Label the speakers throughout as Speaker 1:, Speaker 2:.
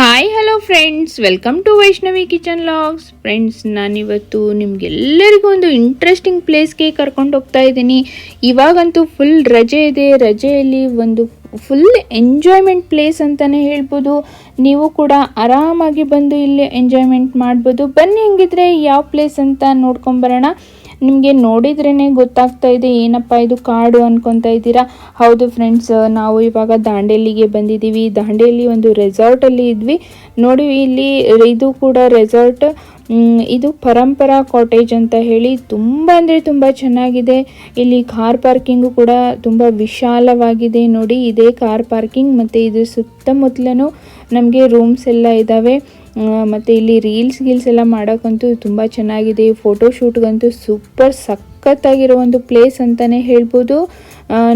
Speaker 1: Hi hello friends welcome to Vaishnavi kitchen vlogs friends ನಾನಿವತ್ತು ನಿಮಗೆಲ್ಲರಿಗೂ ಒಂದು ಇಂಟ್ರೆಸ್ಟಿಂಗ್ ಪ್ಲೇಸ್ಗೆ ಕರ್ಕೊಂಡು ಹೋಗ್ತಾ ಇದ್ದೀನಿ. ಇವಾಗಂತೂ ಫುಲ್ ರಜೆ ಇದೆ. ರಜೆಯಲ್ಲಿ ಒಂದು ಫುಲ್ ಎಂಜಾಯ್ಮೆಂಟ್ ಪ್ಲೇಸ್ ಅಂತಲೇ ಹೇಳ್ಬೋದು. ನೀವು ಕೂಡ ಆರಾಮಾಗಿ ಬಂದು ಇಲ್ಲಿ ಎಂಜಾಯ್ಮೆಂಟ್ ಮಾಡ್ಬೋದು. ಬನ್ನಿ ಹೆಂಗಿದ್ರೆ ಯಾವ ಪ್ಲೇಸ್ ಅಂತ ನೋಡ್ಕೊಂಬರೋಣ ನಿಮಗೆ ನೋಡಿದ್ರೇ ಗೊತ್ತಾಗ್ತಾ ಇದೆ, ಏನಪ್ಪ ಇದು ಕಾಡು ಅನ್ಕೊತಾ ಇದ್ದೀರಾ? ಹೌದು ಫ್ರೆಂಡ್ಸ್ ನಾವು ಇವಾಗ ದಾಂಡೇಲಿಗೆ ಬಂದಿದ್ದೀವಿ. ದಾಂಡೇಲಿ ಒಂದು ರೆಸಾರ್ಟಲ್ಲಿ ಇದ್ವಿ. ನೋಡಿ ಇಲ್ಲಿ ಇದು ಕೂಡ ರೆಸಾರ್ಟ್ ಇದು ಪರಂಪರಾ ಕಾಟೇಜ್ ಅಂತ ಹೇಳಿ ತುಂಬ ಅಂದರೆ ತುಂಬ ಚೆನ್ನಾಗಿದೆ. ಇಲ್ಲಿ ಕಾರ್ ಪಾರ್ಕಿಂಗು ಕೂಡ ತುಂಬ ವಿಶಾಲವಾಗಿದೆ. ನೋಡಿ ಇದೇ ಕಾರ್ ಪಾರ್ಕಿಂಗ್ ಮತ್ತು ಇದು ಸುತ್ತಮುತ್ತಲೂ ನಮಗೆ ರೂಮ್ಸ್ ಎಲ್ಲ ಇದ್ದಾವೆ. ಮತ್ತು ಇಲ್ಲಿ ರೀಲ್ಸ್ ಗೀಲ್ಸ್ ಎಲ್ಲ ಮಾಡೋಕ್ಕಂತೂ ತುಂಬ ಚೆನ್ನಾಗಿದೆ. ಫೋಟೋಶೂಟ್ಗಂತೂ ಸೂಪರ್ ಸಖತ್ತಾಗಿರೋ ಒಂದು ಪ್ಲೇಸ್ ಅಂತಲೇ ಹೇಳ್ಬೋದು.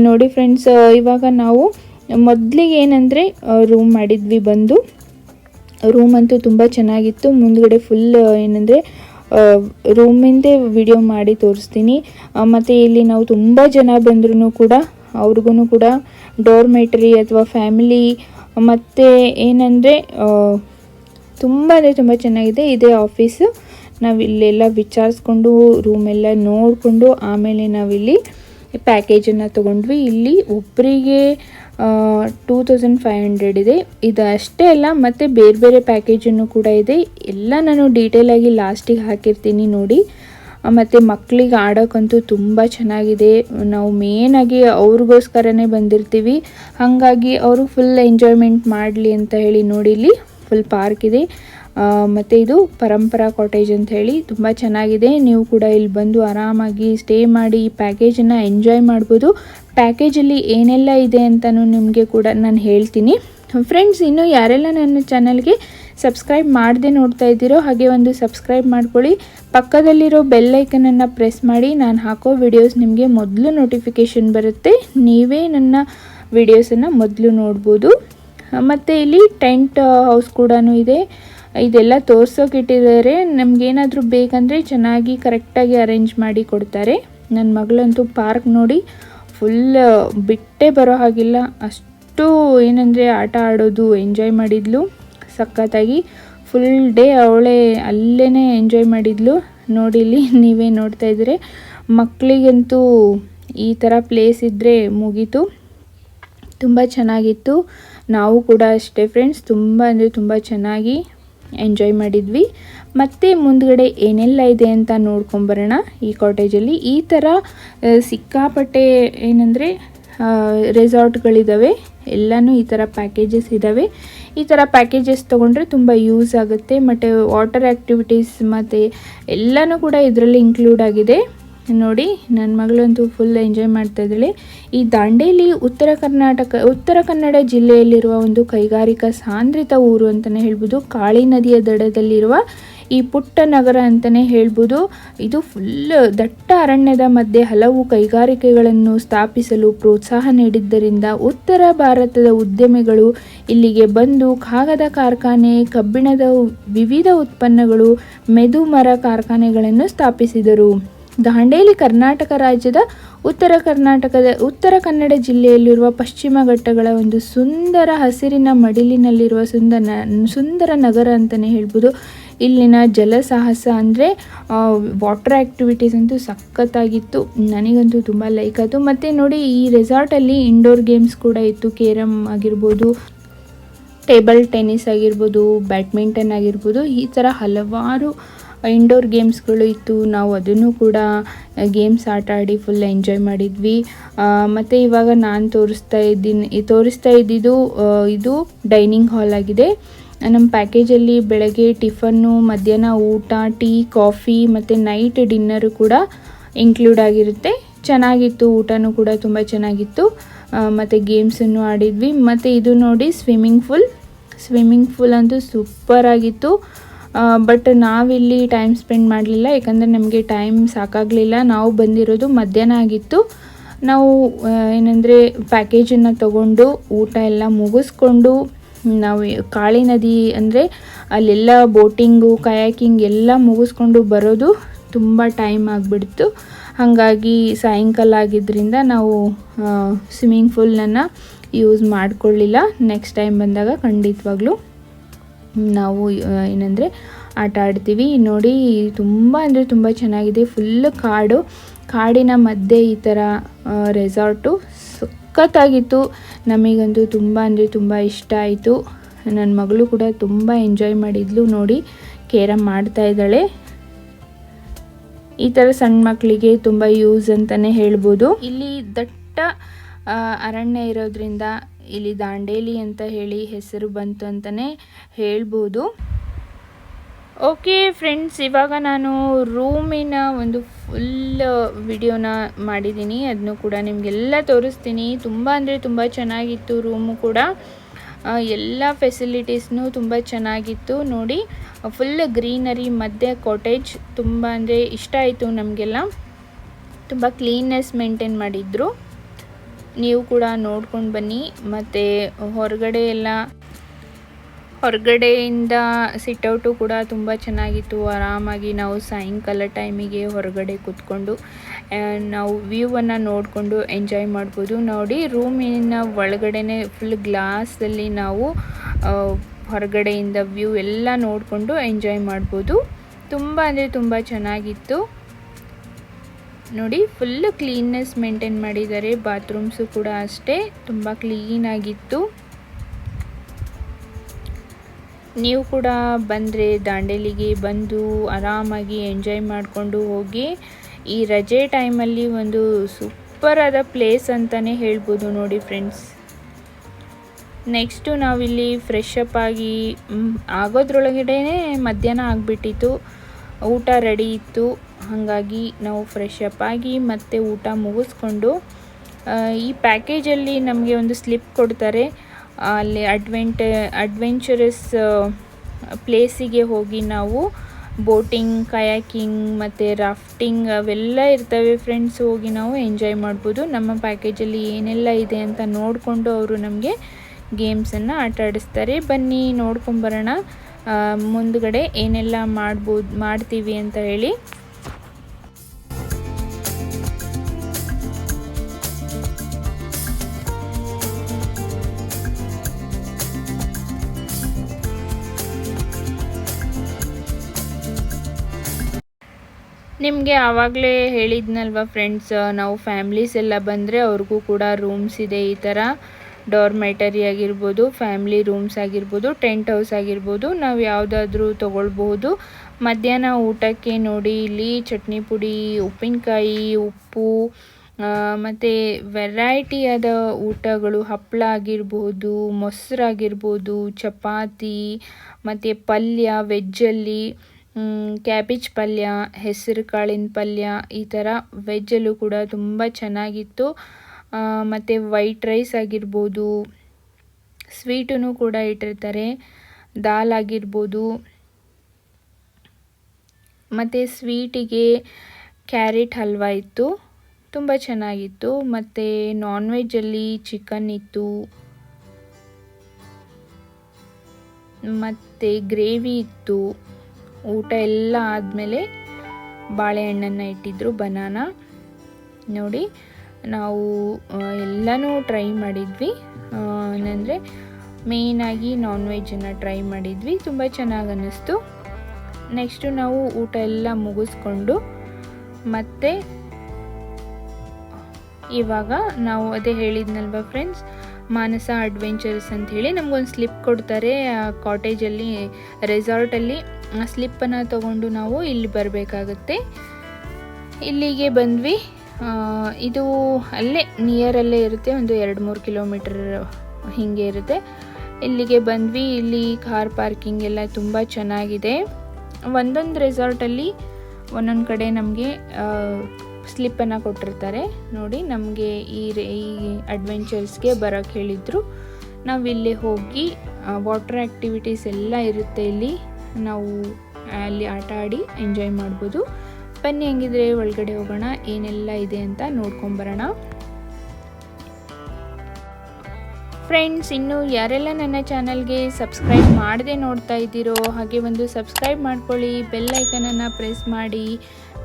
Speaker 1: ನೋಡಿ ಫ್ರೆಂಡ್ಸ್ ಇವಾಗ ನಾವು ಮೊದಲಿಗೆ ಏನಂದರೆ ರೂಮ್ ಮಾಡಿದ್ವಿ ಬಂದು. ರೂಮ್ ಅಂತೂ ತುಂಬ ಚೆನ್ನಾಗಿತ್ತು. ಮುಂದ್ಗಡೆ ಫುಲ್ ಏನಂದರೆ ರೂಮಿಂದೇ ವಿಡಿಯೋ ಮಾಡಿ ತೋರಿಸ್ತೀನಿ. ಮತ್ತು ಇಲ್ಲಿ ನಾವು ತುಂಬ ಜನ ಬಂದ್ರೂ ಕೂಡ ಅವ್ರಿಗೂ ಕೂಡ ಡೋರ್ಮೆಟ್ರಿ ಅಥವಾ ಫ್ಯಾಮಿಲಿ ಮತ್ತು ಏನಂದರೆ ತುಂಬ ಅಂದರೆ ತುಂಬ ಚೆನ್ನಾಗಿದೆ. ಇದೇ ಆಫೀಸು ನಾವು ಇಲ್ಲೆಲ್ಲ ವಿಚಾರಿಸ್ಕೊಂಡು ರೂಮೆಲ್ಲ ನೋಡಿಕೊಂಡು, ಆಮೇಲೆ ನಾವಿಲ್ಲಿ ಪ್ಯಾಕೇಜನ್ನು ತೊಗೊಂಡ್ವಿ. ಇಲ್ಲಿ ಒಬ್ಬರಿಗೆ ಟೂ ತೌಸಂಡ್ ಫೈವ್ ಹಂಡ್ರೆಡ್ ಇದೆ. ಇದು ಅಷ್ಟೇ ಅಲ್ಲ, ಮತ್ತು ಬೇರೆ ಬೇರೆ ಪ್ಯಾಕೇಜನ್ನು ಕೂಡ ಇದೆ. ಎಲ್ಲ ನಾನು ಡೀಟೇಲಾಗಿ ಲಾಸ್ಟಿಗೆ ಹಾಕಿರ್ತೀನಿ ನೋಡಿ. ಮತ್ತು ಮಕ್ಕಳಿಗೆ ಆಡೋಕ್ಕಂತೂ ತುಂಬ ಚೆನ್ನಾಗಿದೆ. ನಾವು ಮೇನಾಗಿ ಅವ್ರಿಗೋಸ್ಕರನೇ ಬಂದಿರ್ತೀವಿ. ಹಾಗಾಗಿ ಅವರು ಫುಲ್ ಎಂಜಾಯ್ಮೆಂಟ್ ಮಾಡಲಿ ಅಂತ ಹೇಳಿ ನೋಡಿ ಇಲ್ಲಿ. ಫುಲ್ ಪಾರ್ಕ್ ಇದೆ. ಮತ್ತು ಇದು ಪರಂಪರಾ ಕಾಟೇಜ್ ಅಂತ ಹೇಳಿ ತುಂಬ ಚೆನ್ನಾಗಿದೆ. ನೀವು ಕೂಡ ಇಲ್ಲಿ ಬಂದು ಆರಾಮಾಗಿ ಸ್ಟೇ ಮಾಡಿ ಈ ಪ್ಯಾಕೇಜನ್ನು ಎಂಜಾಯ್ ಮಾಡ್ಬೋದು. ಪ್ಯಾಕೇಜಲ್ಲಿ ಏನೆಲ್ಲ ಇದೆ ಅಂತಲೂ ನಿಮಗೆ ಕೂಡ ನಾನು ಹೇಳ್ತೀನಿ. ಫ್ರೆಂಡ್ಸ್ ಇನ್ನು ಯಾರೆಲ್ಲ ನನ್ನ ಚಾನಲ್ಗೆ ಸಬ್ಸ್ಕ್ರೈಬ್ ಮಾಡದೆ ನೋಡ್ತಾ ಇದ್ದೀರೋ ಹಾಗೆ ಒಂದು ಸಬ್ಸ್ಕ್ರೈಬ್ ಮಾಡ್ಕೊಳ್ಳಿ. ಪಕ್ಕದಲ್ಲಿರೋ ಬೆಲ್ಲೈಕನನ್ನು ಪ್ರೆಸ್ ಮಾಡಿ. ನಾನು ಹಾಕೋ ವಿಡಿಯೋಸ್ ನಿಮಗೆ ಮೊದಲು ನೋಟಿಫಿಕೇಷನ್ ಬರುತ್ತೆ. ನೀವೇ ನನ್ನ ವಿಡಿಯೋಸನ್ನು ಮೊದಲು ನೋಡ್ಬೋದು. ಮತ್ತು ಇಲ್ಲಿ ಟೆಂಟ್ ಹೌಸ್ ಕೂಡ ಇದೆ. ಇದೆಲ್ಲ ತೋರ್ಸೋಕೆ ಇಟ್ಟಿದ್ದಾರೆ ನಮಗೇನಾದರೂ ಬೇಕಂದರೆ ಚೆನ್ನಾಗಿ ಕರೆಕ್ಟಾಗಿ ಅರೇಂಜ್ ಮಾಡಿ ಕೊಡ್ತಾರೆ. ನನ್ನ ಮಗಳಂತೂ ಪಾರ್ಕ್ ನೋಡಿ ಫುಲ್ ಬಿಟ್ಟೇ ಬರೋ ಹಾಗಿಲ್ಲ. ಅಷ್ಟು ಏನಂದರೆ ಆಟ ಆಡೋದು, ಎಂಜಾಯ್ ಮಾಡಿದ್ಲು. ಸಖತ್ತಾಗಿ ಫುಲ್ ಡೇ ಅವಳೇ ಅಲ್ಲೇ ಎಂಜಾಯ್ ಮಾಡಿದ್ಲು. ನೋಡಿ ಇಲ್ಲಿ ನೀವೇ ನೋಡ್ತಾ ಇದ್ರೆ ಮಕ್ಕಳಿಗಂತೂ ಈ ಥರ ಪ್ಲೇಸ್ ಇದ್ದರೆ ಮುಗೀತು. ತುಂಬ ಚೆನ್ನಾಗಿತ್ತು. ನಾವು ಕೂಡ ಅಷ್ಟೇ ಫ್ರೆಂಡ್ಸ್ ತುಂಬ ಅಂದರೆ ತುಂಬ ಚೆನ್ನಾಗಿ ಎಂಜಾಯ್ ಮಾಡಿದ್ವಿ. ಮತ್ತು ಮುಂದ್ಗಡೆ ಏನೆಲ್ಲ ಇದೆ ಅಂತ ನೋಡ್ಕೊಂಬರೋಣ ಈ ಕಾಟೇಜಲ್ಲಿ ಈ ಥರ ಸಿಕ್ಕಾಪಟ್ಟೆ ಏನಂದರೆ ರೆಸಾರ್ಟ್ಗಳಿದ್ದಾವೆ ಎಲ್ಲನೂ ಈ ಥರ ಪ್ಯಾಕೇಜಸ್ ಇದ್ದಾವೆ ಈ ಥರ ಪ್ಯಾಕೇಜಸ್ ತೊಗೊಂಡ್ರೆ ತುಂಬ ಯೂಸ್ ಆಗುತ್ತೆ. ಮತ್ತು ವಾಟರ್ ಆ್ಯಕ್ಟಿವಿಟೀಸ್ ಮತ್ತು ಎಲ್ಲನೂ ಕೂಡ ಇದರಲ್ಲಿ ಇನ್ಕ್ಲೂಡ್ ಆಗಿದೆ. ನೋಡಿ ನನ್ನ ಮಗಳಂತೂ ಫುಲ್ ಎಂಜಾಯ್ ಮಾಡ್ತಾ ಇದ್ದಾಳೆ. ಈ ದಾಂಡೇಲಿ ಉತ್ತರ ಕರ್ನಾಟಕ, ಉತ್ತರ ಕನ್ನಡ ಜಿಲ್ಲೆಯಲ್ಲಿರುವ ಒಂದು ಕೈಗಾರಿಕಾ ಸಾಂದ್ರಿತ ಊರು ಅಂತಲೇ ಹೇಳ್ಬೋದು. ಕಾಳಿ ನದಿಯ ದಡದಲ್ಲಿರುವ ಈ ಪುಟ್ಟ ನಗರ ಅಂತಲೇ ಹೇಳ್ಬೋದು. ಇದು ಫುಲ್ ದಟ್ಟ ಅರಣ್ಯದ ಮಧ್ಯೆ ಹಲವು ಕೈಗಾರಿಕೆಗಳನ್ನು ಸ್ಥಾಪಿಸಲು ಪ್ರೋತ್ಸಾಹ ನೀಡಿದ್ದರಿಂದ ಉತ್ತರ ಭಾರತದ ಉದ್ಯಮಿಗಳು ಇಲ್ಲಿಗೆ ಬಂದು ಕಾಗದ ಕಾರ್ಖಾನೆ, ಕಬ್ಬಿಣದ ವಿವಿಧ ಉತ್ಪನ್ನಗಳು ಮೆದು ಮರ ಕಾರ್ಖಾನೆಗಳನ್ನು ಸ್ಥಾಪಿಸಿದರು. ದಾಂಡೇಲಿ ಕರ್ನಾಟಕ ರಾಜ್ಯದ ಉತ್ತರ ಕರ್ನಾಟಕದ ಉತ್ತರ ಕನ್ನಡ ಜಿಲ್ಲೆಯಲ್ಲಿರುವ ಪಶ್ಚಿಮ ಘಟ್ಟಗಳ ಒಂದು ಸುಂದರ ಹಸಿರಿನ ಮಡಿಲಿನಲ್ಲಿರುವ ಸುಂದರ ಸುಂದರ ನಗರ ಅಂತಲೇ ಹೇಳ್ಬೋದು. ಇಲ್ಲಿನ ಜಲ ಸಾಹಸ ಅಂದರೆ ವಾಟರ್ ಆ್ಯಕ್ಟಿವಿಟೀಸ್ ಅಂತೂ ಸಖತ್ತಾಗಿತ್ತು. ನನಗಂತೂ ತುಂಬ ಲೈಕ್ ಆಯಿತು. ಮತ್ತು ನೋಡಿ, ಈ ರೆಸಾರ್ಟಲ್ಲಿ ಇಂಡೋರ್ ಗೇಮ್ಸ್ ಕೂಡ ಇತ್ತು. ಕೇರಮ್ ಆಗಿರ್ಬೋದು ಟೇಬಲ್ ಟೆನ್ನಿಸ್ ಆಗಿರ್ಬೋದು ಬ್ಯಾಡ್ಮಿಂಟನ್ ಆಗಿರ್ಬೋದು, ಈ ಥರ ಹಲವಾರು ಇಂಡೋರ್ ಗೇಮ್ಸ್ಗಳು ಇತ್ತು, ನಾವು ಅದನ್ನು ಕೂಡ ಗೇಮ್ಸ್ ಆಟ ಆಡಿ ಫುಲ್ ಎಂಜಾಯ್ ಮಾಡಿದ್ವಿ. ಮತ್ತು ಇವಾಗ ನಾನು ತೋರಿಸ್ತಾ ಇದ್ದೀನಿ ತೋರಿಸ್ತಾ ಇದ್ದಿದ್ದು ಇದು ಡೈನಿಂಗ್ ಹಾಲ್ ಆಗಿದೆ. ನಮ್ಮ ಪ್ಯಾಕೇಜಲ್ಲಿ ಬೆಳಗ್ಗೆ ಟಿಫನ್ನು ಮಧ್ಯಾಹ್ನ ಊಟ, ಟೀ ಕಾಫಿ ಮತ್ತು ನೈಟ್ ಡಿನ್ನರು ಕೂಡ ಇನ್ಕ್ಲೂಡ್ ಆಗಿರುತ್ತೆ. ಚೆನ್ನಾಗಿತ್ತು, ಊಟನೂ ಕೂಡ ತುಂಬ ಚೆನ್ನಾಗಿತ್ತು. ಮತ್ತು ಗೇಮ್ಸನ್ನು ಆಡಿದ್ವಿ. ಮತ್ತು ಇದು ನೋಡಿ ಸ್ವಿಮ್ಮಿಂಗ್ ಫೂಲ್ ಸ್ವಿಮ್ಮಿಂಗ್ ಫೂಲ್ ಅಂತೂ ಸೂಪರ್ ಆಗಿತ್ತು. ಬಟ್ ನಾವಿಲ್ಲಿ ಟೈಮ್ ಸ್ಪೆಂಡ್ ಮಾಡಲಿಲ್ಲ, ಯಾಕಂದರೆ ನಮಗೆ ಟೈಮ್ ಸಾಕಾಗಲಿಲ್ಲ. ನಾವು ಬಂದಿರೋದು ಮಧ್ಯಾಹ್ನ ಆಗಿತ್ತು. ನಾವು ಏನಂದರೆ ಪ್ಯಾಕೇಜನ್ನು ತಗೊಂಡು ಊಟ ಎಲ್ಲ ಮುಗಿಸ್ಕೊಂಡು, ನಾವು ಕಾಳಿ ನದಿ ಅಂದರೆ ಅಲ್ಲೆಲ್ಲ ಬೋಟಿಂಗು ಕಯಾಕಿಂಗ್ ಎಲ್ಲ ಮುಗಿಸ್ಕೊಂಡು ಬರೋದು ತುಂಬ ಟೈಮ್ ಆಗಿಬಿಡ್ತು. ಹಾಗಾಗಿ ಸಾಯಂಕಾಲ ಆಗಿದ್ದರಿಂದ ನಾವು ಸ್ವಿಮ್ಮಿಂಗ್ ಫೂಲನ್ನು ಯೂಸ್ ಮಾಡಿಕೊಳ್ಳಿಲ್ಲ. ನೆಕ್ಸ್ಟ್ ಟೈಮ್ ಬಂದಾಗ ಖಂಡಿತವಾಗ್ಲೂ. ನಾವು ಏನಂದರೆ ಆಟ ಆಡ್ತೀವಿ. ನೋಡಿ, ತುಂಬ ಅಂದರೆ ತುಂಬ ಚೆನ್ನಾಗಿದೆ. ಫುಲ್ಲು ಕಾಡು, ಕಾಡಿನ ಮಧ್ಯೆ ಈ ಥರ ರೆಸಾರ್ಟು ಸಖತ್ತಾಗಿತ್ತು. ನಮಗಂತೂ ತುಂಬ ಅಂದರೆ ತುಂಬ ಇಷ್ಟ ಆಯಿತು. ನನ್ನ ಮಗಳು ಕೂಡ ತುಂಬ ಎಂಜಾಯ್ ಮಾಡಿದ್ಲು. ನೋಡಿ ಕೇರಮ್ ಮಾಡ್ತಾ ಇದ್ದಾಳೆ. ಈ ಥರ ಸಣ್ಣ ಮಕ್ಕಳಿಗೆ ತುಂಬ ಯೂಸ್ ಅಂತಲೇ ಹೇಳ್ಬೋದು. ಇಲ್ಲಿ ದಟ್ಟ ಅರಣ್ಯ ಇರೋದ್ರಿಂದ ಇಲ್ಲಿ ದಾಂಡೇಲಿ ಅಂತ ಹೇಳಿ ಹೆಸರು ಬಂತು ಅಂತಲೇ ಹೇಳ್ಬೋದು. ಓಕೆ ಫ್ರೆಂಡ್ಸ್ ಇವಾಗ ನಾನು ರೂಮಿನ ಒಂದು ಫುಲ್ ವಿಡಿಯೋನ ಮಾಡಿದ್ದೀನಿ. ಅದನ್ನು ಕೂಡ ನಿಮಗೆಲ್ಲ ತೋರಿಸ್ತೀನಿ. ತುಂಬ ಅಂದರೆ ತುಂಬ ಚೆನ್ನಾಗಿತ್ತು ರೂಮು ಕೂಡ. ಎಲ್ಲ ಫೆಸಿಲಿಟೀಸ್ನೂ ತುಂಬ ಚೆನ್ನಾಗಿತ್ತು. ನೋಡಿ ಫುಲ್ ಗ್ರೀನರಿ ಮಧ್ಯೆ ಕಾಟೇಜ್ ತುಂಬ ಅಂದರೆ ಇಷ್ಟ ಆಯಿತು ನಮಗೆಲ್ಲ. ತುಂಬ ಕ್ಲೀನ್ನೆಸ್ ಮೇಂಟೈನ್ ಮಾಡಿದ್ರು. ನೀವು ಕೂಡ ನೋಡ್ಕೊಂಡು ಬನ್ನಿ. ಮತ್ತು ಹೊರಗಡೆ ಎಲ್ಲ ಹೊರಗಡೆಯಿಂದ ಸಿಟ್ಔಟು ಕೂಡ ತುಂಬ ಚೆನ್ನಾಗಿತ್ತು. ಆರಾಮಾಗಿ ನಾವು ಸಾಯಂಕಾಲ ಟೈಮಿಗೆ ಹೊರಗಡೆ ಕೂತ್ಕೊಂಡು ನಾವು ವ್ಯೂವನ್ನು ನೋಡಿಕೊಂಡು ಎಂಜಾಯ್ ಮಾಡ್ಬೋದು. ನೋಡಿ ರೂಮಿನ ಒಳಗಡೆನೆ ಫುಲ್ ಗ್ಲಾಸಲ್ಲಿ ನಾವು ಹೊರಗಡೆಯಿಂದ ವ್ಯೂ ಎಲ್ಲ ನೋಡಿಕೊಂಡು ಎಂಜಾಯ್ ಮಾಡ್ಬೋದು. ತುಂಬ ಅಂದರೆ ತುಂಬ ಚೆನ್ನಾಗಿತ್ತು. ನೋಡಿ ಫುಲ್ ಕ್ಲೀನ್ನೆಸ್ ಮೇಂಟೈನ್ ಮಾಡಿದ್ದಾರೆ. ಬಾತ್ರೂಮ್ಸು ಕೂಡ ಅಷ್ಟೇ, ತುಂಬ ಕ್ಲೀನಾಗಿತ್ತು ನೀವು ಕೂಡ ಬಂದರೆ ದಾಂಡೇಲಿಗೆ ಬಂದು ಆರಾಮಾಗಿ ಎಂಜಾಯ್ ಮಾಡಿಕೊಂಡು ಹೋಗಿ. ಈ ರಜೆ ಟೈಮಲ್ಲಿ ಒಂದು ಸೂಪರ್ ಆದ ಪ್ಲೇಸ್ ಅಂತಲೇ ಹೇಳ್ಬೋದು ನೋಡಿ ಫ್ರೆಂಡ್ಸ್ ನೆಕ್ಸ್ಟು ನಾವಿಲ್ಲಿ ಫ್ರೆಶ್ ಅಪ್ ಆಗಿ ಆಗೋದ್ರೊಳಗಡೆ ಮಧ್ಯಾಹ್ನ ಆಗಿಬಿಟ್ಟಿತ್ತು. ಊಟ ರೆಡಿ ಇತ್ತು. ಹಾಗಾಗಿ ನಾವು ಫ್ರೆಶ್ ಅಪ್ ಆಗಿ ಮತ್ತೆ ಊಟ ಮುಗಿಸ್ಕೊಂಡು ಈ ಪ್ಯಾಕೇಜಲ್ಲಿ ನಮಗೆ ಒಂದು ಸ್ಲಿಪ್ ಕೊಡ್ತಾರೆ. ಅಲ್ಲಿ ಅಡ್ವೆಂಟ ಅಡ್ವೆಂಚರಸ್ ಪ್ಲೇಸಿಗೆ ಹೋಗಿ ನಾವು ಬೋಟಿಂಗ್ ಕಯಾಕಿಂಗ್ ಮತ್ತು ರಾಫ್ಟಿಂಗ್ ಅವೆಲ್ಲ ಇರ್ತವೆ ಫ್ರೆಂಡ್ಸ್ ಹೋಗಿ ನಾವು ಎಂಜಾಯ್ ಮಾಡ್ಬೋದು. ನಮ್ಮ ಪ್ಯಾಕೇಜಲ್ಲಿ ಏನೆಲ್ಲ ಇದೆ ಅಂತ ನೋಡಿಕೊಂಡು ಅವರು ನಮಗೆ ಗೇಮ್ಸನ್ನು ಆಟ ಆಡಿಸ್ತಾರೆ. ಬನ್ನಿ ನೋಡ್ಕೊಂಬರೋಣ ಮುಂದ್ಗಡೆ ಏನೆಲ್ಲ ಮಾಡ್ಬೋದು, ಮಾಡ್ತೀವಿ ಅಂತ ಹೇಳಿ. ನಿಮಗೆ ಆವಾಗಲೇ ಹೇಳಿದ್ನಲ್ವ ಫ್ರೆಂಡ್ಸ್ ನಾವು ಫ್ಯಾಮ್ಲೀಸ್ ಎಲ್ಲ ಬಂದರೆ ಅವ್ರಿಗೂ ಕೂಡ ರೂಮ್ಸ್ ಇದೆ ಈ ಥರ ಡಾರ್ಮೆಟರಿ ಆಗಿರ್ಬೋದು ಫ್ಯಾಮ್ಲಿ ರೂಮ್ಸ್ ಆಗಿರ್ಬೋದು ಟೆಂಟ್ ಹೌಸ್ ಆಗಿರ್ಬೋದು, ನಾವು ಯಾವುದಾದ್ರೂ ತೊಗೊಳ್ಬಹುದು. ಮಧ್ಯಾಹ್ನ ಊಟಕ್ಕೆ ನೋಡಿ, ಇಲ್ಲಿ ಚಟ್ನಿ ಪುಡಿ, ಉಪ್ಪಿನಕಾಯಿ, ಉಪ್ಪು ಮತ್ತು ವೆರೈಟಿಯಾದ ಊಟಗಳು ಹಪ್ಪಳ ಆಗಿರ್ಬೋದು ಮೊಸರಾಗಿರ್ಬೋದು ಚಪಾತಿ, ಮತ್ತು ಪಲ್ಯ ವೆಜ್ಜಲ್ಲಿ ಕ್ಯಾಬೇಜ್ ಪಲ್ಯ ಹೆಸರು ಕಾಳಿನ ಪಲ್ಯ, ಈ ಥರ ವೆಜ್ಜಲ್ಲೂ ಕೂಡ ತುಂಬ ಚೆನ್ನಾಗಿತ್ತು. ಮತ್ತು ವೈಟ್ ರೈಸ್ ಆಗಿರ್ಬೋದು ಸ್ವೀಟೂ ಕೂಡ ಇಟ್ಟಿರ್ತಾರೆ, ದಾಲ್ ಆಗಿರ್ಬೋದು. ಮತ್ತು ಸ್ವೀಟಿಗೆ ಕ್ಯಾರೆಟ್ ಹಲ್ವಾ ಇತ್ತು, ತುಂಬ ಚೆನ್ನಾಗಿತ್ತು. ಮತ್ತು ನಾನ್ ವೆಜ್ಜಲ್ಲಿ ಚಿಕನ್ ಇತ್ತು. ಮತ್ತು ಗ್ರೇವಿ ಇತ್ತು. ಊಟ ಎಲ್ಲ ಆದಮೇಲೆ ಬಾಳೆಹಣ್ಣನ್ನು ಇಟ್ಟಿದ್ದರು ಬನಾನ. ನೋಡಿ, ನಾವು ಎಲ್ಲನೂ ಟ್ರೈ ಮಾಡಿದ್ವಿ. ಏನಂದರೆ ಮೇಯ್ನಾಗಿ ನಾನ್ ವೆಜ್ಜನ್ನು ಟ್ರೈ ಮಾಡಿದ್ವಿ. ತುಂಬ ಚೆನ್ನಾಗಿ ಅನ್ನಿಸ್ತು. ನೆಕ್ಸ್ಟು ನಾವು ಊಟ ಎಲ್ಲ ಮುಗಿಸ್ಕೊಂಡು ಮತ್ತೆ ಇವಾಗ ನಾವು ಅದೇ ಹೇಳಿದ್ನಲ್ವ ಫ್ರೆಂಡ್ಸ್ ಮಾನಸ ಅಡ್ವೆಂಚರ್ಸ್ ಅಂತ ಹೇಳಿ ನಮಗೊಂದು ಸ್ಲಿಪ್ ಕೊಡ್ತಾರೆ ಕಾಟೇಜಲ್ಲಿ ರೆಸಾರ್ಟಲ್ಲಿ ಸ್ಲಿಪ್ಪನ್ನು ತಗೊಂಡು ನಾವು ಇಲ್ಲಿ ಬರಬೇಕಾಗತ್ತೆ. ಇಲ್ಲಿಗೆ ಬಂದ್ವಿ. ಇದು ಅಲ್ಲೇ ನಿಯರಲ್ಲೇ ಇರುತ್ತೆ, ಒಂದು ಎರಡು ಮೂರು ಕಿಲೋಮೀಟರ್ ಹೀಗೆ ಇರುತ್ತೆ. ಇಲ್ಲಿಗೆ ಬಂದ್ವಿ. ಇಲ್ಲಿ ಕಾರ್ ಪಾರ್ಕಿಂಗ್ ಎಲ್ಲ ತುಂಬ ಚೆನ್ನಾಗಿದೆ. ಒಂದೊಂದು ರೆಸಾರ್ಟಲ್ಲಿ ಒಂದೊಂದು ಕಡೆ ನಮಗೆ ಸ್ಲಿಪ್ಪನ್ನು ಕೊಟ್ಟಿರ್ತಾರೆ. ನೋಡಿ, ನಮಗೆ ಈ ಈ ಅಡ್ವೆಂಚರ್ಸ್ಗೆ ಬರೋಕ್ಕೆ ಹೇಳಿದರು. ನಾವು ಇಲ್ಲಿ ಹೋಗಿ ವಾಟರ್ ಆ್ಯಕ್ಟಿವಿಟೀಸ್ ಎಲ್ಲ ಇರುತ್ತೆ ಇಲ್ಲಿ. ನಾವು ಅಲ್ಲಿ ಆಟ ಆಡಿ ಎಂಜಾಯ್ ಮಾಡ್ಬೋದು. ಬನ್ನಿ ಹೆಂಗಿದ್ರೆ ಒಳಗಡೆ ಹೋಗೋಣ, ಏನೆಲ್ಲ ಇದೆ ಅಂತ ನೋಡ್ಕೊಂಬರೋಣ ಫ್ರೆಂಡ್ಸ್ ಇನ್ನು ಯಾರೆಲ್ಲ ನನ್ನ ಚಾನಲ್ಗೆ ಸಬ್ಸ್ಕ್ರೈಬ್ ಮಾಡದೆ ನೋಡ್ತಾ ಇದ್ದೀರೋ, ಹಾಗೆ ಒಂದು ಸಬ್ಸ್ಕ್ರೈಬ್ ಮಾಡ್ಕೊಳ್ಳಿ ಬೆಲ್ ಐಕನನ್ನು ಪ್ರೆಸ್ ಮಾಡಿ.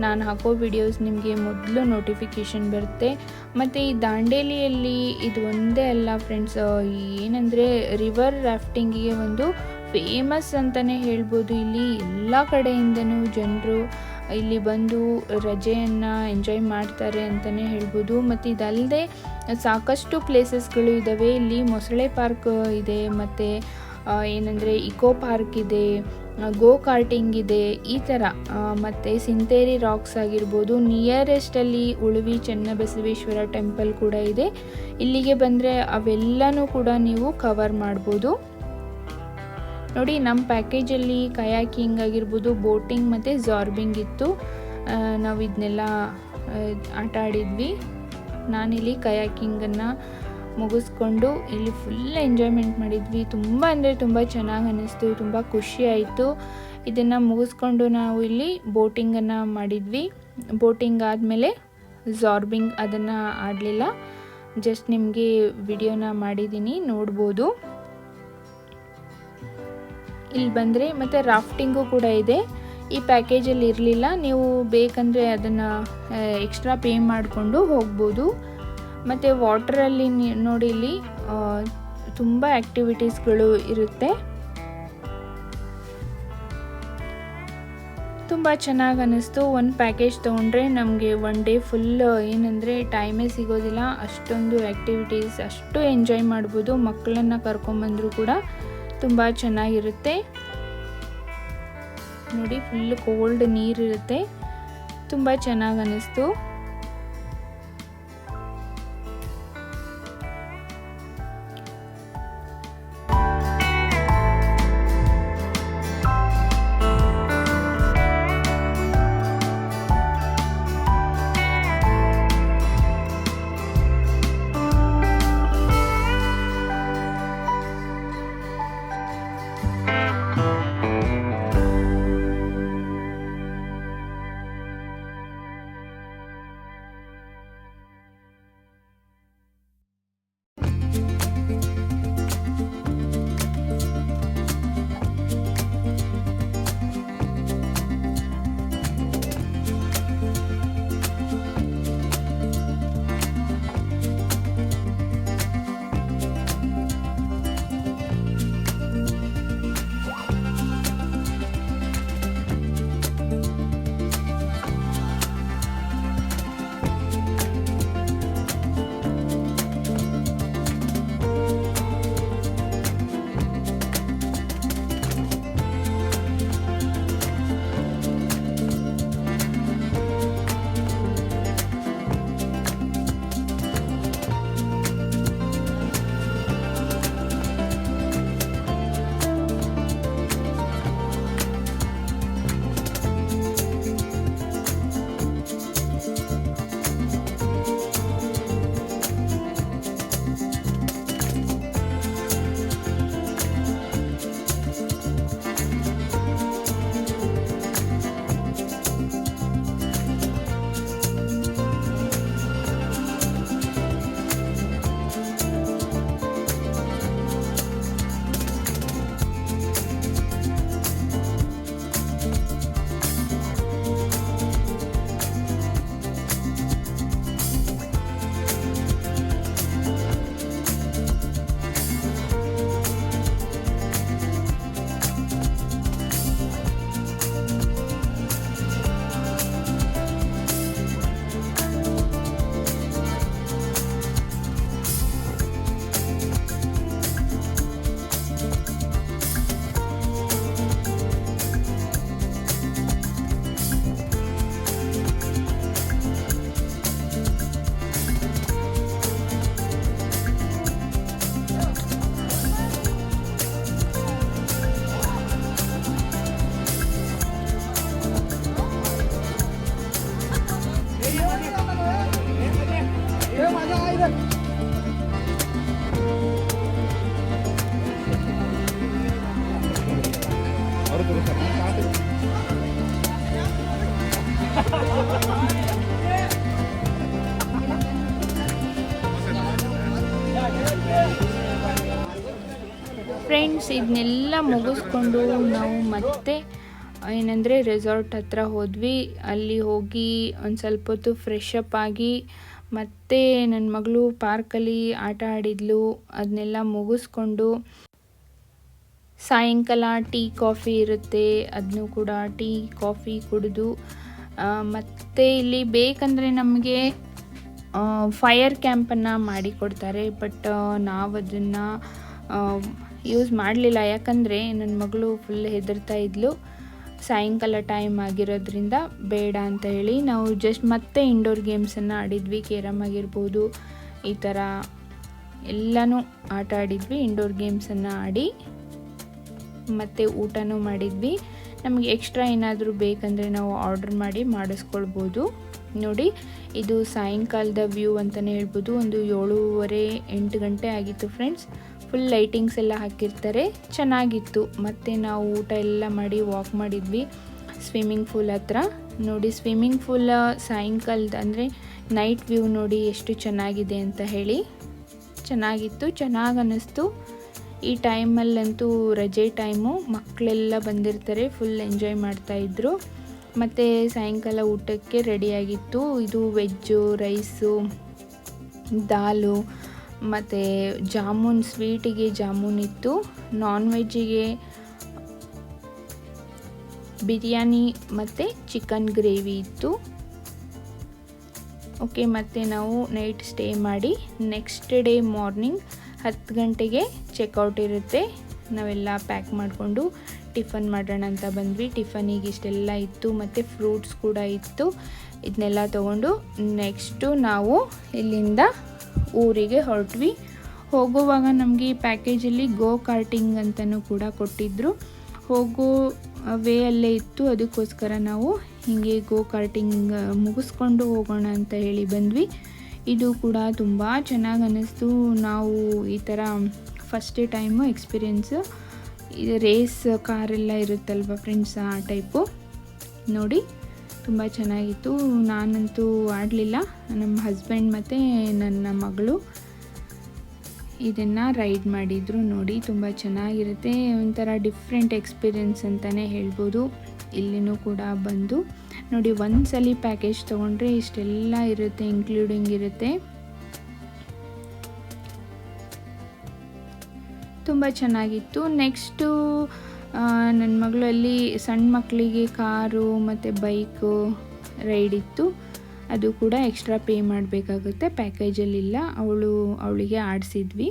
Speaker 1: ನಾನು ಹಾಕೋ ವಿಡಿಯೋಸ್ ನಿಮಗೆ ಮೊದಲು ನೋಟಿಫಿಕೇಷನ್ ಬರುತ್ತೆ. ಮತ್ತು ಈ ದಾಂಡೇಲಿಯಲ್ಲಿ ಇದು ಒಂದೇ ಅಲ್ಲ ಫ್ರೆಂಡ್ಸ್ ಏನಂದರೆ ರಿವರ್ ರಾಫ್ಟಿಂಗಿಗೆ ಒಂದು ಫೇಮಸ್ ಅಂತಲೇ ಹೇಳ್ಬೋದು. ಇಲ್ಲಿ ಎಲ್ಲ ಕಡೆಯಿಂದನೂ ಜನರು ಇಲ್ಲಿ ಬಂದು ರಜೆಯನ್ನು ಎಂಜಾಯ್ ಮಾಡ್ತಾರೆ ಅಂತಲೇ ಹೇಳ್ಬೋದು. ಮತ್ತು ಇದಲ್ಲದೆ ಸಾಕಷ್ಟು ಪ್ಲೇಸಸ್ಗಳು ಇದ್ದಾವೆ ಇಲ್ಲಿ ಮೊಸಳೆ ಪಾರ್ಕ್ ಇದೆ, ಮತ್ತು ಏನಂದರೆ ಇಕೋ ಪಾರ್ಕ್ ಇದೆ ಗೋ ಕಾರ್ಟಿಂಗ್ ಇದೆ, ಈ ಥರ ಮತ್ತು ಸಿಂತೇರಿ ರಾಕ್ಸ್ ಆಗಿರ್ಬೋದು. ನಿಯರೆಸ್ಟಲ್ಲಿ ಉಳುವಿ ಚೆನ್ನಬಸವೇಶ್ವರ ಟೆಂಪಲ್ ಕೂಡ ಇದೆ. ಇಲ್ಲಿಗೆ ಬಂದರೆ ಅವೆಲ್ಲನೂ ಕೂಡ ನೀವು ಕವರ್ ಮಾಡ್ಬೋದು. ನೋಡಿ ನಮ್ಮ ಪ್ಯಾಕೇಜಲ್ಲಿ ಕಯಾಕಿಂಗ್ ಆಗಿರ್ಬೋದು ಬೋಟಿಂಗ್ ಮತ್ತು ಜಾರ್ಬಿಂಗ್ ಇತ್ತು. ನಾವು ಇದನ್ನೆಲ್ಲ ಆಟ ಆಡಿದ್ವಿ. ನಾನಿಲ್ಲಿ ಕಯಾಕಿಂಗನ್ನು ಮುಗಿಸ್ಕೊಂಡು ಇಲ್ಲಿ ಫುಲ್ ಎಂಜಾಯ್ಮೆಂಟ್ ಮಾಡಿದ್ವಿ. ತುಂಬ ಅಂದರೆ ತುಂಬ ಚೆನ್ನಾಗಿ ಅನ್ನಿಸ್ತು, ತುಂಬ ಖುಷಿ ಆಯಿತು. ಇದನ್ನು ಮುಗಿಸ್ಕೊಂಡು ನಾವು ಇಲ್ಲಿ ಬೋಟಿಂಗನ್ನು ಮಾಡಿದ್ವಿ. ಬೋಟಿಂಗ್ ಆದಮೇಲೆ ಜಾರ್ಬಿಂಗ್ ಅದನ್ನು ಆಡಲಿಲ್ಲ. ಜಸ್ಟ್ ನಿಮಗೆ ವಿಡಿಯೋನ ಮಾಡಿದ್ದೀನಿ ನೋಡ್ಬೋದು. ಇಲ್ಲಿ ಬಂದರೆ ಮತ್ತು ರಾಫ್ಟಿಂಗು ಕೂಡ ಇದೆ. ಈ ಪ್ಯಾಕೇಜಲ್ಲಿ ಇರಲಿಲ್ಲ. ನೀವು ಬೇಕಂದರೆ ಅದನ್ನು ಎಕ್ಸ್ಟ್ರಾ ಪೇ ಮಾಡಿಕೊಂಡು ಹೋಗ್ಬೋದು. ಮತ್ತು ವಾಟ್ರಲ್ಲಿ ನೋಡಿ ಇಲ್ಲಿ ತುಂಬ ಆ್ಯಕ್ಟಿವಿಟೀಸ್ಗಳು ಇರುತ್ತೆ. ತುಂಬ ಚೆನ್ನಾಗಿ ಅನ್ನಿಸ್ತು. ಒಂದು ಪ್ಯಾಕೇಜ್ ತೊಗೊಂಡ್ರೆ ನಮಗೆ ಒನ್ ಡೇ ಫುಲ್ ಏನಂದರೆ ಟೈಮೇ ಸಿಗೋದಿಲ್ಲ. ಅಷ್ಟೊಂದು ಆ್ಯಕ್ಟಿವಿಟೀಸ್ ಅಷ್ಟು ಎಂಜಾಯ್ ಮಾಡ್ಬೋದು. ಮಕ್ಕಳನ್ನು ಕರ್ಕೊಂಬಂದರೂ ಕೂಡ. ತುಂಬ ಚೆನ್ನಾಗಿರುತ್ತೆ. ನೋಡಿ ಫುಲ್ ಕೋಲ್ಡ್ ನೀರಿರುತ್ತೆ. ತುಂಬ ಚೆನ್ನಾಗಿ ಅನ್ನಿಸ್ತು ಫ್ರೆಂಡ್ಸ್ ಇದನ್ನೆಲ್ಲ ಮುಗಿಸ್ಕೊಂಡು ನಾವು ಮತ್ತೆ, ಏನಂದರೆ ರೆಸಾರ್ಟ್ ಹತ್ರ ಹೋದ್ವಿ. ಅಲ್ಲಿ ಹೋಗಿ ಒಂದು ಸ್ವಲ್ಪ ಹೊತ್ತು ಫ್ರೆಶ್ ಅಪ್ ಆಗಿ ಮತ್ತೆ ನನ್ನ ಮಗಳು ಪಾರ್ಕಲ್ಲಿ ಆಟ ಆಡಿದ್ಲು. ಅದನ್ನೆಲ್ಲ ಮುಗಿಸ್ಕೊಂಡು ಸಾಯಂಕಾಲ ಟೀ ಕಾಫಿ ಇರುತ್ತೆ. ಅದನ್ನು ಕೂಡ ಟೀ ಕಾಫಿ ಕುಡಿದು ಮತ್ತು ಇಲ್ಲಿ ಬೇಕಂದರೆ ನಮಗೆ ಫೈರ್ ಕ್ಯಾಂಪನ್ನು ಮಾಡಿಕೊಡ್ತಾರೆ ಬಟ್ ನಾವು ಅದನ್ನು ಯೂಸ್ ಮಾಡಲಿಲ್ಲ. ಯಾಕಂದರೆ ನನ್ನ ಮಗಳು ಫುಲ್ ಹೆದರ್ತಾ ಇದ್ಲು. ಸಾಯಂಕಾಲ ಟೈಮ್ ಆಗಿರೋದ್ರಿಂದ ಬೇಡ ಅಂತ ಹೇಳಿ ನಾವು ಜಸ್ಟ್ ಮತ್ತೆ ಇಂಡೋರ್ ಗೇಮ್ಸನ್ನು ಆಡಿದ್ವಿ. ಕೇರಮ್ ಆಗಿರ್ಬೋದು, ಈ ಥರ ಎಲ್ಲನೂ ಆಟ ಆಡಿದ್ವಿ. ಇಂಡೋರ್ ಗೇಮ್ಸನ್ನು ಆಡಿ ಮತ್ತು ಊಟನೂ ಮಾಡಿದ್ವಿ. ನಮಗೆ ಎಕ್ಸ್ಟ್ರಾ ಏನಾದರೂ ಬೇಕಂದರೆ ನಾವು ಆರ್ಡ್ರ್ ಮಾಡಿ ಮಾಡಿಸ್ಕೊಳ್ಬೋದು. ನೋಡಿ, ಇದು ಸಾಯಂಕಾಲದ ವ್ಯೂ ಅಂತಲೇ ಹೇಳ್ಬೋದು. ಒಂದು ಏಳೂವರೆ ಎಂಟು ಗಂಟೆ ಆಗಿತ್ತು ಫ್ರೆಂಡ್ಸ್ ಫುಲ್ ಲೈಟಿಂಗ್ಸ್ ಎಲ್ಲ ಹಾಕಿರ್ತಾರೆ. ಚೆನ್ನಾಗಿತ್ತು. ಮತ್ತು ನಾವು ಊಟ ಎಲ್ಲ ಮಾಡಿ ವಾಕ್ ಮಾಡಿದ್ವಿ ಸ್ವಿಮ್ಮಿಂಗ್ ಫೂಲ್ ಹತ್ರ. ನೋಡಿ ಸ್ವಿಮ್ಮಿಂಗ್ ಫೂಲ ಸಾಯಂಕಾಲದ ಅಂದರೆ ನೈಟ್ ವ್ಯೂ ನೋಡಿ ಎಷ್ಟು ಚೆನ್ನಾಗಿದೆ ಅಂತ ಹೇಳಿ. ಚೆನ್ನಾಗಿತ್ತು, ಚೆನ್ನಾಗಿ ಅನ್ನಿಸ್ತು. ಈ ಟೈಮಲ್ಲಂತೂ ರಜೆ ಟೈಮು ಮಕ್ಕಳೆಲ್ಲ ಬಂದಿರ್ತಾರೆ ಫುಲ್ ಎಂಜಾಯ್ ಮಾಡ್ತಾಯಿದ್ರು ಮತ್ತು ಸಾಯಂಕಾಲ ಊಟಕ್ಕೆ ರೆಡಿಯಾಗಿತ್ತು. ಇದು ವೆಜ್ಜು, ರೈಸು, ದಾಲು, ಮತ್ತು ಜಾಮೂನ್, ಸ್ವೀಟಿಗೆ ಜಾಮೂನ್ ಇತ್ತು. ನಾನ್ ವೆಜ್ಜಿಗೆ ಬಿರಿಯಾನಿ ಮತ್ತು ಚಿಕನ್ ಗ್ರೇವಿ ಇತ್ತು. ಓಕೆ, ಮತ್ತು ನಾವು ನೈಟ್ ಸ್ಟೇ ಮಾಡಿ ನೆಕ್ಸ್ಟ್ ಡೇ ಮಾರ್ನಿಂಗ್ ಹತ್ತು ಗಂಟೆಗೆ ಚೆಕ್ಔಟ್ ಇರುತ್ತೆ. ನಾವೆಲ್ಲ ಪ್ಯಾಕ್ ಮಾಡಿಕೊಂಡು ಟಿಫನ್ ಮಾಡೋಣ ಅಂತ ಬಂದ್ವಿ. ಟಿಫನಿಗೆ ಇಷ್ಟೆಲ್ಲ ಇತ್ತು, ಮತ್ತು ಫ್ರೂಟ್ಸ್ ಕೂಡ ಇತ್ತು. ಇದನ್ನೆಲ್ಲ ತೊಗೊಂಡು ನೆಕ್ಸ್ಟು ನಾವು ಇಲ್ಲಿಂದ ಊರಿಗೆ ಹೊರಟ್ವಿ. ಹೋಗುವಾಗ ನಮಗೆ ಈ ಪ್ಯಾಕೇಜಲ್ಲಿ ಗೋ ಕಾರ್ಟಿಂಗ್ ಅಂತಲೂ ಕೂಡ ಕೊಟ್ಟಿದ್ದರು ಹೋಗೋ ವೇ ಅಲ್ಲೇ ಇತ್ತು, ಅದಕ್ಕೋಸ್ಕರ ನಾವು ಹೀಗೆ ಗೋ ಕಾರ್ಟಿಂಗ್ ಮುಗಿಸ್ಕೊಂಡು ಹೋಗೋಣ ಅಂತ ಹೇಳಿ ಬಂದ್ವಿ. ಇದು ಕೂಡ ತುಂಬ ಚೆನ್ನಾಗಿ ಅನ್ನಿಸ್ತು. ನಾವು ಈ ಥರ ಫಸ್ಟ್ ಟೈಮು ಎಕ್ಸ್ಪೀರಿಯೆನ್ಸು ಇದು ರೇಸ್ ಕಾರೆಲ್ಲ ಇರುತ್ತಲ್ವ ಫ್ರೆಂಡ್ಸ್ ಆ ಟೈಪು ನೋಡಿ, ತುಂಬ ಚೆನ್ನಾಗಿತ್ತು. ನಾನಂತೂ ಆಡಲಿಲ್ಲ. ನಮ್ಮ ಹಸ್ಬೆಂಡ್ ಮತ್ತು ನನ್ನ ಮಗಳು ಇದನ್ನು ರೈಡ್ ಮಾಡಿದರು ನೋಡಿ, ತುಂಬ ಚೆನ್ನಾಗಿರುತ್ತೆ. ಒಂಥರ ಡಿಫ್ರೆಂಟ್ ಎಕ್ಸ್ಪೀರಿಯೆನ್ಸ್ ಅಂತಲೇ ಹೇಳ್ಬೋದು. ಇಲ್ಲಿನೂ ಕೂಡ ಬಂದು ನೋಡಿ ಒಂದು ಸಲ ಪ್ಯಾಕೇಜ್ ತೊಗೊಂಡ್ರೆ ಇಷ್ಟೆಲ್ಲ ಇರುತ್ತೆ ಇನ್ಕ್ಲೂಡಿಂಗ್ ಇರುತ್ತೆ. ತುಂಬ ಚೆನ್ನಾಗಿತ್ತು. ನೆಕ್ಸ್ಟು ನನ್ನ ಮಗಳಲ್ಲಿ ಸಣ್ಣ ಮಕ್ಕಳಿಗೆ ಕಾರು ಮತ್ತು ಬೈಕು ರೈಡ್ ಇತ್ತು. ಅದು ಕೂಡ ಎಕ್ಸ್ಟ್ರಾ ಪೇ ಮಾಡಬೇಕಾಗುತ್ತೆ. ಪ್ಯಾಕೇಜಲ್ಲಿಲ್ಲ ಅವಳು, ಅವಳಿಗೆ ಆಡಿಸಿದ್ವಿ.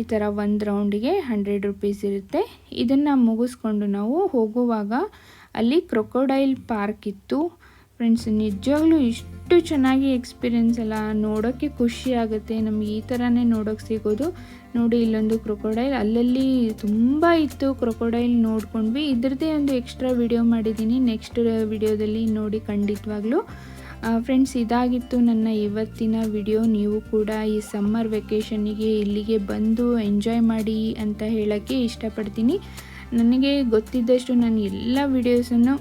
Speaker 1: ಈ ಥರ ಒಂದು ರೌಂಡಿಗೆ ಹಂಡ್ರೆಡ್ ರುಪೀಸ್ ಇರುತ್ತೆ. ಇದನ್ನು ಮುಗಿಸ್ಕೊಂಡು ನಾವು ಹೋಗುವಾಗ ಅಲ್ಲಿ ಕ್ರೊಕೊಡೈಲ್ ಪಾರ್ಕ್ ಇತ್ತು. ಫ್ರೆಂಡ್ಸ್ ನಿಜವಾಗ್ಲೂ ಇಷ್ಟು ಚೆನ್ನಾಗಿ ಎಕ್ಸ್ಪೀರಿಯೆನ್ಸ್ ಅಲ್ಲ ನೋಡೋಕ್ಕೆ ಖುಷಿ ಆಗುತ್ತೆ. ನಮ್ಗೆ ಈ ಥರನೇ ನೋಡೋಕ್ಕೆ ಸಿಗೋದು. ನೋಡಿ, ಇಲ್ಲೊಂದು ಕ್ರೊಕೊಡೈಲ್ ಅಲ್ಲಲ್ಲಿ ತುಂಬ ಇತ್ತು ಕ್ರೊಕೊಡೈಲ್ ನೋಡ್ಕೊಂಡ್ವಿ. ಇದ್ರದ್ದೇ ಒಂದು ಎಕ್ಸ್ಟ್ರಾ ವಿಡಿಯೋ ಮಾಡಿದ್ದೀನಿ. ನೆಕ್ಸ್ಟ್ ವಿಡಿಯೋದಲ್ಲಿ ನೋಡಿ ಖಂಡಿತವಾಗ್ಲೂ. ಫ್ರೆಂಡ್ಸ್ ಇದಾಗಿತ್ತು ನನ್ನ ಇವತ್ತಿನ ವಿಡಿಯೋ ನೀವು ಕೂಡ ಈ ಸಮ್ಮರ್ ವೆಕೇಷನ್ನಿಗೆ ಇಲ್ಲಿಗೆ ಬಂದು ಎಂಜಾಯ್ ಮಾಡಿ ಅಂತ ಹೇಳೋಕ್ಕೆ ಇಷ್ಟಪಡ್ತೀನಿ. ನನಗೆ ಗೊತ್ತಿದ್ದಷ್ಟು ನಾನು ಎಲ್ಲ ವಿಡಿಯೋಸನ್ನು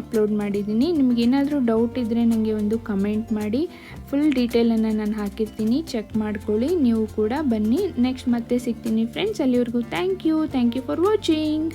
Speaker 1: ಅಪ್ಲೋಡ್ ಮಾಡಿದ್ದೀನಿ. ನಿಮಗೇನಾದರೂ ಡೌಟ್ ಇದ್ದರೆ ನನಗೆ ಒಂದು ಕಮೆಂಟ್ ಮಾಡಿ. ಫುಲ್ ಡೀಟೇಲನ್ನು ನಾನು ಹಾಕಿರ್ತೀನಿ. ಚೆಕ್ ಮಾಡ್ಕೊಳ್ಳಿ. ನೀವು ಕೂಡ ಬನ್ನಿ. ನೆಕ್ಸ್ಟ್ ಮತ್ತೆ ಸಿಗ್ತೀನಿ ಫ್ರೆಂಡ್ಸ್ ಅಲ್ಲಿವರೆಗೂ thank you thank you for watching